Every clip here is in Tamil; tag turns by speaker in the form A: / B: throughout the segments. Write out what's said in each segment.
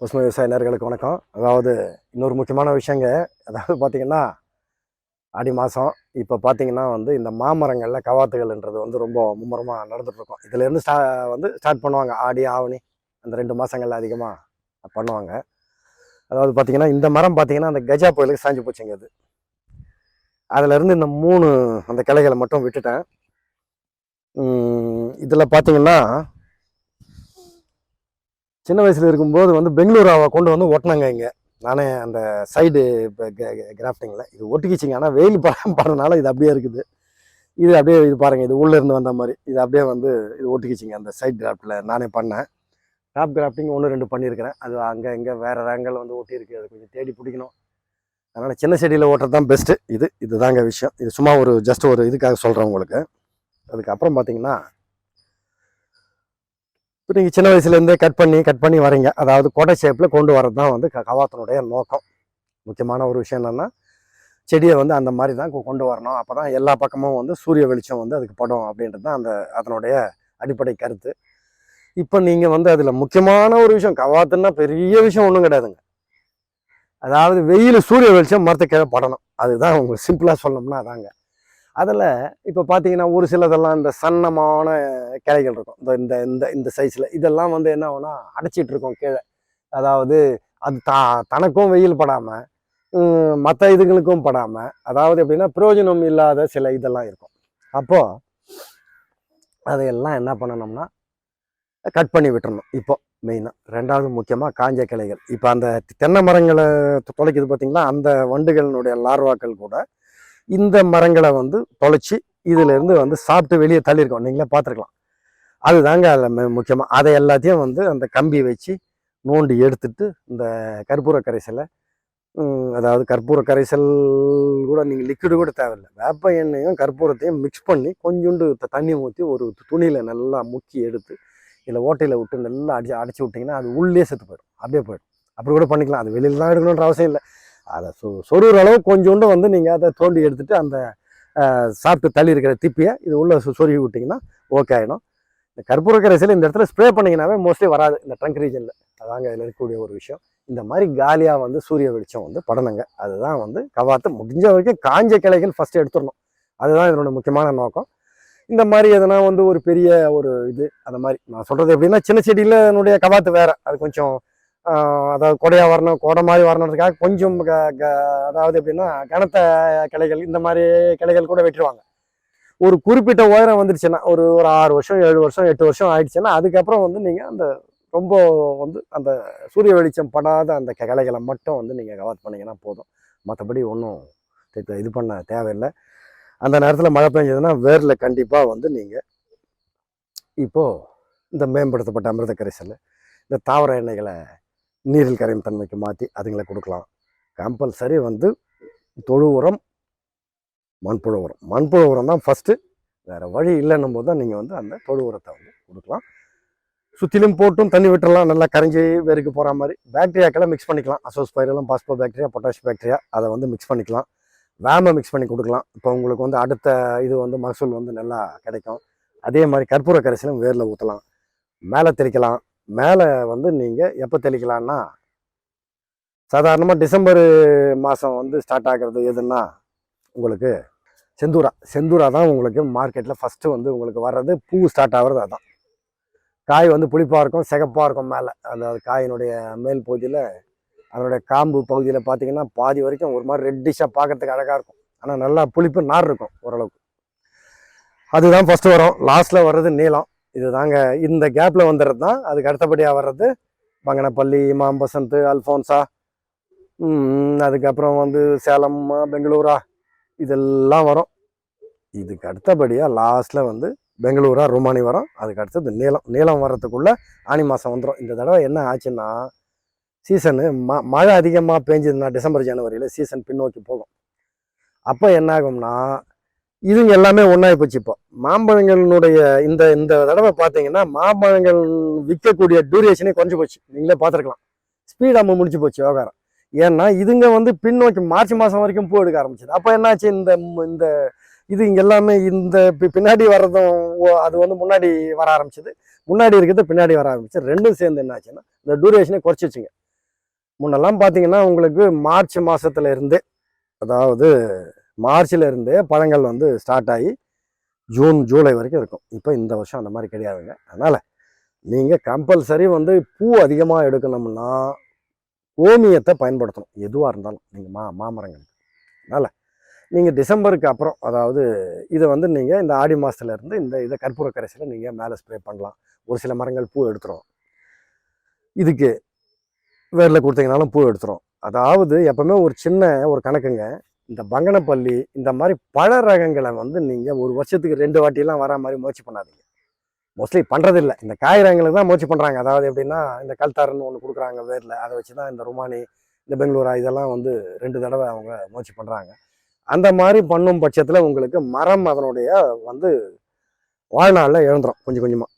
A: பசுமை விவசாய நேர்களுக்கு வணக்கம். அதாவது இன்னொரு முக்கியமான விஷயங்க அதாவது பார்த்தீங்கன்னா ஆடி மாதம் இப்போ பார்த்திங்கன்னா வந்து இந்த மாமரங்களில் கவாத்துகள்ன்றது வந்து ரொம்ப மும்முரமாக நடந்துகிட்ருக்கோம் இதுலேருந்து ஸ்டா வந்து ஸ்டார்ட் பண்ணுவாங்க. ஆடி ஆவணி அந்த ரெண்டு மாதங்களில் அதிகமாக பண்ணுவாங்க. அதாவது பார்த்திங்கன்னா இந்த மரம் பார்த்தீங்கன்னா அந்த கஜா புயலுக்கு சாஞ்சு போச்சுங்க அது. அதிலேருந்து இந்த மூணு அந்த கிளைகளை மட்டும் விட்டுட்டேன். இதில் பார்த்தீங்கன்னா சின்ன வயசில் இருக்கும்போது வந்து பெங்களூராவை கொண்டு வந்து ஒட்டினாங்க இங்கே. நானே அந்த சைடு கிராஃப்டிங்கில் இது ஒட்டிக்கிச்சிங்க. ஆனால் வெயில் படம் படுறதுனால இது அப்படியே இருக்குது. இது அப்படியே இது பாருங்கள் இது உள்ளேருந்து வந்த மாதிரி. இது அப்படியே வந்து இது ஒட்டிக்கிச்சிங்க அந்த சைட் கிராஃப்டில் நானே பண்ணேன். டாப் கிராஃப்டிங் ஒன்று ரெண்டு பண்ணியிருக்கிறேன். அது அங்கே இங்கே வேறு ரேங்கில் வந்து ஒட்டியிருக்கு. அது கொஞ்சம் தேடி பிடிக்கணும். அதனால் சின்ன செடியில் ஓட்டுறது தான் பெஸ்ட்டு இது இதுதாங்க விஷயம். இது சும்மா ஒரு ஜஸ்ட் ஒரு இதுக்காக சொல்கிறேன் உங்களுக்கு. அதுக்கப்புறம் பார்த்தீங்கன்னா இப்போ நீங்கள் சின்ன வயசுலேருந்தே கட் பண்ணி கட் பண்ணி வரீங்க அதாவது கோட்டை ஷேப்பில் கொண்டு வரது தான் வந்து க- கவாத்தினுடைய நோக்கம். முக்கியமான ஒரு விஷயம் என்னென்னா செடியை வந்து அந்த மாதிரி தான் கொண்டு வரணும். அப்போ தான் எல்லா பக்கமும் வந்து சூரிய வெளிச்சம் வந்து அதுக்கு படும் அப்படின்றது தான் அந்த அதனுடைய அடிப்படை கருத்து. இப்போ நீங்கள் வந்து அதில் முக்கியமான ஒரு விஷயம் கவாத்துன்னா பெரிய விஷயம் ஒன்றும் கிடையாதுங்க. அதாவது வெயில் சூரிய வெளிச்சம் மரத்துக்கு கீழே படணும். அதுதான் உங்களுக்கு சிம்பிளாக சொல்லணும்னா அதாங்க. அதில் இப்போ பார்த்தீங்கன்னா ஒரு சிலதெல்லாம் இந்த சன்னமான கிளைகள் இருக்கும். இந்த இந்த இந்த இந்த சைஸில் இதெல்லாம் வந்து என்ன ஆகும்னா அடைச்சிட்ருக்கோம் கீழே. அதாவது அது தா தனக்கும் வெயில் படாமல் மற்ற இதுகளுக்கும் படாமல் அதாவது எப்படின்னா பிரயோஜனம் இல்லாத சில இதெல்லாம் இருக்கும். அப்போது அதையெல்லாம் என்ன பண்ணணும்னா கட் பண்ணி விட்டுறணும். இப்போ மெயினாக ரெண்டாவது முக்கியமாக காஞ்ச கிளைகள். இப்போ அந்த தென்னை மரங்களை தொலைக்குது பார்த்தீங்களா அந்த வண்டுகளினுடைய லார்வாக்கள் கூட இந்த மரங்களை வந்து தொலைச்சி இதிலேருந்து வந்து சாப்பிட்டு வெளியே தள்ளியிருக்கோம். நீங்களே பார்த்துருக்கலாம். அதுதாங்க அதில் முக்கியமாக அதை எல்லாத்தையும் வந்து அந்த கம்பி வச்சு நோண்டி எடுத்துட்டு இந்த கற்பூர கரைசலை அதாவது கற்பூர கரைசல் கூட நீங்கள் லிக்விடு கூட தேவையில்லை. வேப்ப எண்ணெயும் கற்பூரத்தையும் மிக்ஸ் பண்ணி கொஞ்சோண்டு த- தண்ணி ஊற்றி ஒரு துணியில் நல்லா முக்கி எடுத்து இதில் ஓட்டையில் விட்டு நல்லா அடிச்சு அடைச்சி விட்டிங்கன்னா அது உள்ளே செத்து போயிடும். அப்படியே போயிடும். அப்படி கூட பண்ணிக்கலாம். அது வெளியில் தான் எடுக்கணுன்ற அவசியம் இல்லை. அதை சொ சொருகிற அளவு கொஞ்சோண்டு வந்து நீங்கள் அதை தோண்டி எடுத்துட்டு அந்த சாப்பிட்டு தள்ளி இருக்கிற திப்பியை இது உள்ளே சொருகி விட்டிங்கன்னா ஓகே ஆகிடும் இந்த கற்பூர கரைசல் இந்த இடத்துல ஸ்ப்ரே பண்ணிங்கனாவே மோஸ்ட்லி வராது. இந்த ட்ரங்க் ரீஜனில் அதாங்க இதில் இருக்கக்கூடிய ஒரு விஷயம். இந்த மாதிரி காலியாக வந்து சூரிய வெளிச்சம் வந்து படணுங்க. அதுதான் வந்து கவாத்து முடிஞ்ச வரைக்கும் காஞ்ச கிளைகள் ஃபஸ்ட்டு எடுத்துடணும். அதுதான் இதனோட முக்கியமான நோக்கம். இந்த மாதிரி எதனா வந்து ஒரு பெரிய ஒரு இது அந்த மாதிரி. நான் சொல்கிறது எப்படின்னா சின்ன செடியில் என்னுடைய கவாத்து வேறு. அது கொஞ்சம் அதாவது கொடையாக வரணும் கொடை மாதிரி வரணுன்றதுக்காக கொஞ்சம் க- க- அதாவது எப்படின்னா கனத்த கிளைகள் இந்த மாதிரி கிளைகள் கூட வெட்டுருவாங்க. ஒரு குறிப்பிட்ட உயரம் வந்துடுச்சுன்னா ஒரு ஒரு ஆறு வருஷம் ஏழு வருஷம் எட்டு வருஷம் ஆயிடுச்சுன்னா அதுக்கப்புறம் வந்து நீங்கள் அந்த ரொம்ப வந்து அந்த சூரிய வெளிச்சம் படாத அந்த கிளைகளை மட்டும் வந்து நீங்கள் கவாத் பண்ணிங்கன்னா போதும். மற்றபடி ஒன்றும் இது பண்ண தேவையில்லை. அந்த நேரத்தில் மழை பெஞ்சதுன்னா வேரில் கண்டிப்பாக வந்து நீங்கள் இப்போது இந்த மேம்படுத்தப்பட்ட அமிர்த கரைசல் இந்த தாவர எண்ணெய்களை நீரில் கரையும் தன்மைக்கு மாற்றி அதுங்களை கொடுக்கலாம். கம்பல்சரி வந்து தொழு உரம் மண்புழு உரம். மண்புழு உரம் தான் ஃபஸ்ட்டு வேறு வழி இல்லைன்னும் போது தான் நீங்கள் வந்து அந்த தொழு உரத்தை வந்து கொடுக்கலாம். சுற்றிலும் போட்டும் தண்ணி விட்டுறலாம். நல்லா கரைஞ்சி வேருக்கு போகிற மாதிரி. பேக்டீரியாக்கெல்லாம் மிக்ஸ் பண்ணிக்கலாம். அசோஸ்பைரலும் பாஸ்போ பேக்டீரியா பொட்டாஷ் பேக்டீரியா அதை வந்து மிக்ஸ் பண்ணிக்கலாம். வேமை மிக்ஸ் பண்ணி கொடுக்கலாம். இப்போ உங்களுக்கு வந்து அடுத்த இது வந்து மகசூல் வந்து நல்லா கிடைக்கும். அதே மாதிரி கற்பூர கரைசலும் வேரில் ஊற்றலாம் மேலே தெளிக்கலாம். மேலே வந்து நீங்கள் எப்போ தெளிக்கலான்னா சாதாரணமாக டிசம்பர் மாதம் வந்து ஸ்டார்ட் ஆகிறது எதுன்னா உங்களுக்கு செந்தூரா செந்தூரா தான் உங்களுக்கு மார்க்கெட்டில் ஃபஸ்ட்டு வந்து உங்களுக்கு வர்றது பூ ஸ்டார்ட் ஆகிறது அதான். காய் வந்து புளிப்பாக இருக்கும் சிகப்பாக இருக்கும் மேலே. அந்த காயினுடைய மேல் பகுதியில் அதனுடைய காம்பு பகுதியில் பார்த்தீங்கன்னா பாதி வரைக்கும் ஒரு மாதிரி ரெட்டிஷாக பார்க்குறதுக்கு அழகாக இருக்கும். ஆனால் நல்லா புளிப்பு நார் இருக்கும் ஓரளவுக்கு. அதுதான் ஃபஸ்ட்டு வரும். லாஸ்ட்டில் வர்றது நீளம். இது தாங்க இந்த கேப்பில் வந்துடுறது தான் அதுக்கு அடுத்தபடியாக வர்றது பங்கனப்பள்ளி இமாம் பசந்த் அல்ஃபோன்சா அதுக்கப்புறம் வந்து சேலம்மா பெங்களூரா இதெல்லாம் வரும். இதுக்கு அடுத்தபடியாக லாஸ்ட்டில் வந்து பெங்களூரா ருமானி வரும். அதுக்கு அடுத்தது நீளம் நீளம் வர்றதுக்குள்ளே ஆனி மாதம் வந்துடும் இந்த தடவை என்ன ஆச்சுன்னா சீசனு ம மழை அதிகமாக பேஞ்சதுன்னா டிசம்பர் ஜனவரியில் சீசன் பின்னோக்கி போகும். அப்போ என்ன ஆகும்னா இதுங்க எல்லாமே ஒன்றாகி போச்சு இப்போ. மாம்பழங்களினுடைய இந்த இந்த தடவை பார்த்தீங்கன்னா மாம்பழங்கள் விற்கக்கூடிய டியூரேஷனே குறைஞ்சி போச்சு. நீங்களே பார்த்துருக்கலாம் ஸ்பீடாக முடிச்சு போச்சு விவகாரம். ஏன்னா இதுங்க வந்து பின்னோக்கி மார்ச் மாதம் வரைக்கும் பூ எடுக்க ஆரம்பிச்சது. அப்போ என்னாச்சு? இந்த இந்த இது இங்கே எல்லாமே இந்த பி- பின்னாடி வர்றதும் ஓ- அது வந்து முன்னாடி வர ஆரம்பிச்சது. முன்னாடி இருக்கிறது பின்னாடி வர ஆரம்பிச்சு. ரெண்டும் சேர்ந்து என்னாச்சுன்னா இந்த டூரேஷனை குறைச்சிச்சுங்க முன்னெல்லாம் பார்த்தீங்கன்னா உங்களுக்கு மார்ச் மாதத்துல இருந்து அதாவது மார்ச்சில் இருந்தே பழங்கள் வந்து ஸ்டார்ட் ஆகி ஜூன் ஜூலை வரைக்கும் இருக்கும். இப்போ இந்த வருஷம் அந்த மாதிரி கிடையாதுங்க. அதனால் நீங்கள் கம்பல்சரி வந்து பூ அதிகமாக எடுக்கணும்னா கோமியத்தை பயன்படுத்தணும். எதுவாக இருந்தாலும். நீங்கள் மா மாமரங்கள் அதனால் நீங்கள் டிசம்பருக்கு அப்புறம் அதாவது இதை வந்து நீங்கள் இந்த ஆடி மாதத்துலேருந்து இந்த இதை கற்பூர கரைசலை நீங்கள் மேலே ஸ்ப்ரே பண்ணலாம். ஒரு சில மரங்கள் பூ எடுத்துரும். இதுக்கு வேரில் கொடுத்தீங்கனாலும் பூ எடுத்துரும். அதாவது எப்பவுமே ஒரு சின்ன ஒரு கணக்குங்க. இந்த பங்கனப்பள்ளி இந்த மாதிரி பழ ரகங்களை வந்து நீங்கள் ஒரு வருஷத்துக்கு ரெண்டு வாட்டிலாம் வரா மாதிரி முயற்சி பண்ணாதீங்க. மோஸ்ட்லி பண்ணுறதில்ல இந்த காய் ரகங்களுக்கு தான் முயற்சி பண்ணுறாங்க அதாவது எப்படின்னா இந்த கல்தாரன்னு ஒன்று கொடுக்குறாங்க வேரில். அதை வச்சு தான் இந்த ருமானி இந்த பெங்களூரா இதெல்லாம் வந்து ரெண்டு தடவை அவங்க முயற்சி பண்ணுறாங்க அந்த மாதிரி பண்ணும் பட்சத்தில் உங்களுக்கு மரம் அதனுடைய வந்து வாழ்நாளில் இழந்துடும் கொஞ்சம் கொஞ்சமாக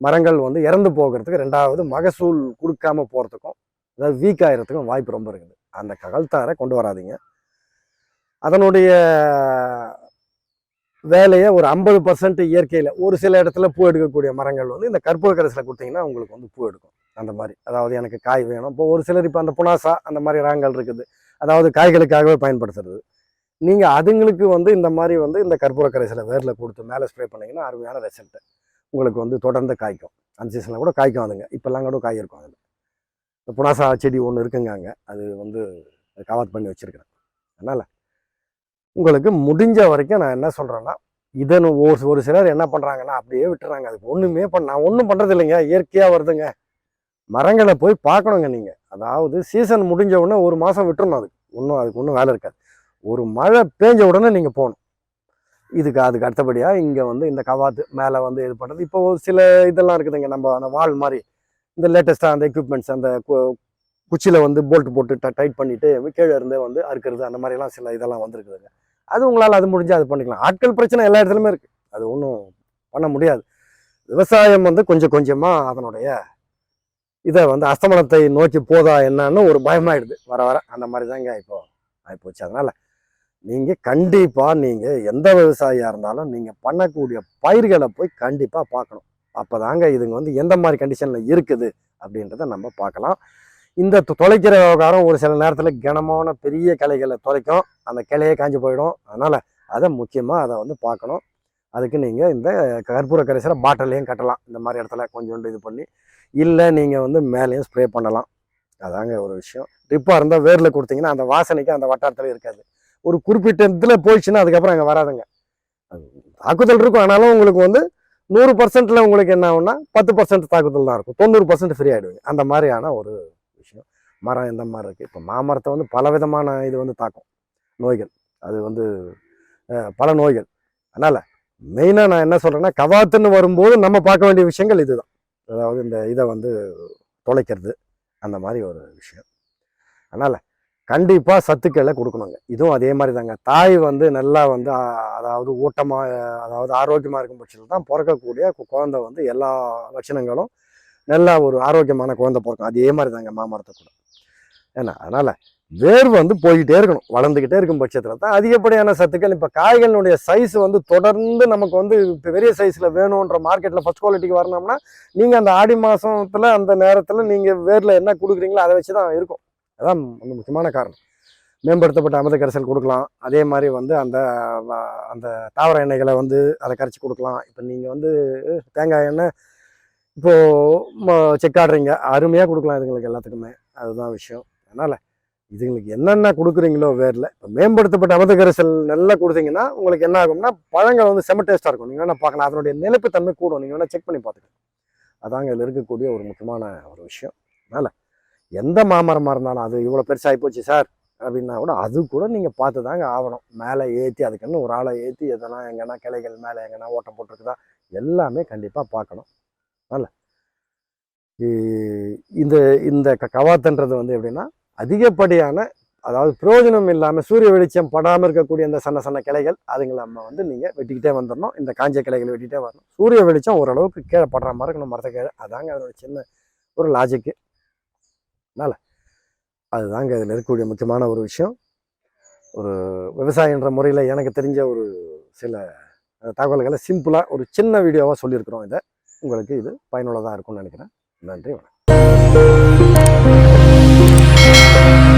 A: மரங்கள் வந்து இறந்து போகிறதுக்கு ரெண்டாவது மகசூல் கொடுக்காம போகிறதுக்கும் அதாவது வீக் ஆகிறதுக்கும் வாய்ப்பு ரொம்ப இருக்குது. அந்த ககல்தாரை கொண்டு வராதீங்க. அதனுடைய வேலையை ஒரு ஐம்பது பர்சன்ட் இயற்கையில் ஒரு சில இடத்துல பூ எடுக்கக்கூடிய மரங்கள் வந்து இந்த கற்பூர கரசில் கொடுத்தீங்கன்னா உங்களுக்கு வந்து பூ எடுக்கும். அந்த மாதிரி. அதாவது எனக்கு காய் வேணும். இப்போ ஒரு சிலர் இப்போ அந்த புனாசா அந்த மாதிரி ரகங்கள் இருக்குது. அதாவது காய்களுக்காகவே பயன்படுத்துறது. நீங்கள் அதுங்களுக்கு வந்து இந்த மாதிரி வந்து இந்த கற்பூர கரைசலை வேரில் கொடுத்து மேலே ஸ்ப்ரே பண்ணீங்கன்னா அருமையான ரிசல்ட்டு உங்களுக்கு வந்து தொடர்ந்து காய்க்கும். அந்த சீசனில் கூட காய்க்கும் அதுங்க. இப்போல்லாம் கூட காய் இருக்கும் அதில் இந்த புனாசா செடி ஒன்று இருக்குங்க அங்கே. அது வந்து கவர் பண்ணி வச்சுருக்கிறேன். அதனால் உங்களுக்கு முடிஞ்ச வரைக்கும் நான் என்ன சொல்கிறேன்னா இதன் ஒரு ஒரு சிலர் என்ன பண்ணுறாங்கன்னா அப்படியே விட்டுறாங்க. அதுக்கு ஒன்றுமே பண்ண நான் ஒன்றும் பண்ணுறது இல்லைங்க இயற்கையாக வருதுங்க. மரங்களை போய் பார்க்கணுங்க நீங்கள் அதாவது சீசன் முடிஞ்ச உடனே ஒரு மாதம் விட்டுறணும் அதுக்கு. ஒன்றும் அதுக்கு ஒன்றும் வேலை இருக்காது. ஒரு மழை பேஞ்ச உடனே நீங்கள் போகணும். இதுக்கு அதுக்கு அடுத்தபடியாக இங்கே வந்து இந்த கவாத்து மேலே வந்து இது பண்ணுறது இப்போ ஒரு சில இதெல்லாம் இருக்குதுங்க. நம்ம அந்த வால் மாதிரி இந்த லேட்டஸ்ட்டாக அந்த எக்யூப்மெண்ட்ஸ் அந்த குச்சியில் வந்து போல்ட் போட்டு டைட் பண்ணிவிட்டு கீழே இருந்தே வந்து அறுக்கிறது அந்த மாதிரிலாம் சில இதெல்லாம் வந்துருக்குதுங்க. அது உங்களால் அது முடிஞ்சு அது பண்ணிக்கலாம். ஆட்கள் பிரச்சனை எல்லா இடத்துலையுமே இருக்குது அது ஒன்றும் பண்ண முடியாது. விவசாயம் வந்து கொஞ்சம் கொஞ்சமாக அதனுடைய இதை வந்து அஸ்தமனத்தை நோக்கி போதா என்னன்னு ஒரு பயமாயிடுது. வர வர அந்த மாதிரி தாங்க இப்போ ஆகிப்போச்சு அதனால் நீங்கள் கண்டிப்பாக நீங்கள் எந்த விவசாயியாக இருந்தாலும் நீங்கள் பண்ணக்கூடிய பயிர்களை போய் கண்டிப்பாக பார்க்கணும். அப்போ தாங்க இதுங்க வந்து எந்த மாதிரி கண்டிஷனில் இருக்குது அப்படின்றத நம்ம பார்க்கலாம். இந்த தொலைக்கிற விவகாரம் ஒரு சில நேரத்தில் கனமான பெரிய கிளைகளை தொலைக்கும். அந்த கிளையே காஞ்சு போயிடும். அதனால் அதை முக்கியமாக அதை வந்து பார்க்கணும். அதுக்கு நீங்கள் இந்த கற்பூர கரைசலை பாட்டிலையும் கட்டலாம். இந்த மாதிரி இடத்துல கொஞ்சோண்டு இது பண்ணி இல்லை நீங்கள் வந்து மேலேயும் ஸ்ப்ரே பண்ணலாம். அதாங்க ஒரு விஷயம். ட்ரிப்பாக இருந்தால் வேரில் கொடுத்தீங்கன்னா அந்த வாசனைக்கு அந்த வட்டாரத்தில் இருக்காது. ஒரு குறிப்பிட்ட இதில் போயிடுச்சுன்னா அதுக்கப்புறம் அங்கே வராதுங்க. தாக்குதல் இருக்கும். ஆனாலும் உங்களுக்கு வந்து நூறு பர்சன்ட்டில் உங்களுக்கு என்ன ஆகும்னா பத்து பர்சன்ட் தாக்குதல் தான் இருக்கும். தொண்ணூறு பர்சன்ட் ஃப்ரீ ஆகிடுவீங்க அந்த மாதிரியான ஒரு மரம் எந்த மாதிரி இருக்குது இப்போ மாமரத்தை வந்து பல விதமான இது வந்து தாக்கும். நோய்கள். அது வந்து பல நோய்கள். அதனால் மெயினாக நான் என்ன சொல்கிறேன்னா கவாத்துன்னு வரும்போது நம்ம பார்க்க வேண்டிய விஷயங்கள் இதுதான். அதாவது இந்த இதை வந்து தொலைக்கிறது. அந்த மாதிரி ஒரு விஷயம். அதனால் கண்டிப்பாக சத்துக்களை கொடுக்கணுங்க. இதுவும் அதே மாதிரி தாங்க. தாய் வந்து நல்லா வந்து அதாவது ஊட்டமாக அதாவது ஆரோக்கியமாக இருக்கும் பட்சத்தில் தான் பிறக்கக்கூடிய கு- குழந்தை வந்து எல்லா லட்சணங்களும் நல்லா ஒரு ஆரோக்கியமான குழந்தை பிறக்கும். அதே மாதிரி தாங்க மாமரத்தை கூட. ஏன்னா அதனால் வேர் வந்து போய்கிட்டே இருக்கணும். வளர்ந்துக்கிட்டே இருக்கும் பட்சத்தில் தான் அதிகப்படியான சத்துக்கள் இப்போ காய்களினுடைய சைஸ் வந்து தொடர்ந்து நமக்கு வந்து இப்போ பெரிய சைஸில் வேணுன்ற மார்க்கெட்டில் ஃபஸ்ட் குவாலிட்டிக்கு வரணும்னா நீங்கள் அந்த ஆடி மாதத்தில் அந்த நேரத்தில் நீங்கள் வேரில் என்ன கொடுக்குறீங்களோ அதை வச்சு தான் இருக்கும். அதான் வந்து முக்கியமான காரணம். மேம்படுத்தப்பட்ட அமிர்த கரைசல் கொடுக்கலாம். அதே மாதிரி வந்து அந்த அந்த தாவர எண்ணெய்களை வந்து அதை கரைச்சி கொடுக்கலாம். இப்போ நீங்கள் வந்து தேங்காய் எண்ணெய் இப்போது செக் ஆடுறீங்க அருமையாக கொடுக்கலாம் இதுங்களுக்கு எல்லாத்துக்குமே. அதுதான் விஷயம். அதனால் இதுங்களுக்கு என்னென்ன கொடுக்குறீங்களோ வேரில் இப்போ மேம்படுத்தப்பட்ட அமிர்த கரைசல் நல்லா கொடுத்தீங்கன்னா உங்களுக்கு என்ன ஆகும்னா பழங்கள் வந்து செம டேஸ்ட்டாக இருக்கும். நீங்கள் வேணால் பார்க்கலாம். அதனுடைய நிலைப்புத்தன்மை கூடும். நீங்கள் வேணால் செக் பண்ணி பார்த்துக்கலாம். அதாங்க இதில் இருக்கக்கூடிய ஒரு முக்கியமான ஒரு விஷயம். அதனால் எந்த மாமரமாக இருந்தாலும் அது இவ்வளோ பெருசாகி போச்சு சார் அப்படின்னா கூட அது கூட நீங்கள் பார்த்து தாங்க ஆகணும். மேலே ஏற்றி அதுக்குன்னு ஒரு ஆளை ஏற்றி எதனா எங்கன்னா கிளைகள் மேலே எங்கன்னா ஓட்டம் போட்டிருக்குதா? எல்லாமே கண்டிப்பாக பார்க்கணும். அல்ல. இந்த இந்த க- கவாத்துன்றது வந்து எப்படின்னா அதிகப்படியான அதாவது பிரயோஜனம் இல்லாமல் சூரிய வெளிச்சம் படாமல் இருக்கக்கூடிய இந்த சன்ன சன்ன கிளைகள் அதுங்களை நம்ம வந்து நீங்கள் வெட்டிக்கிட்டே வந்துடணும் இந்த காஞ்ச கிளைகளை வெட்டிக்கிட்டே வரணும். சூரிய வெளிச்சம் ஓரளவுக்கு கீழே படுற மாதிரி இருக்கணும் மரத்தை கீழே. அதாங்க அதோட சின்ன ஒரு லாஜிக்கு அதனால் அதுதாங்க இதில் இருக்கக்கூடிய முக்கியமான ஒரு விஷயம். ஒரு விவசாயன்ற முறையில் எனக்கு தெரிஞ்ச ஒரு சில தகவல்களை சிம்பிளாக ஒரு சின்ன வீடியோவாக சொல்லியிருக்கிறோம் இதை. உங்களுக்கு இது பயனுள்ளதாக இருக்கும்னு நினைக்கிறேன். நன்றி வணக்கம்.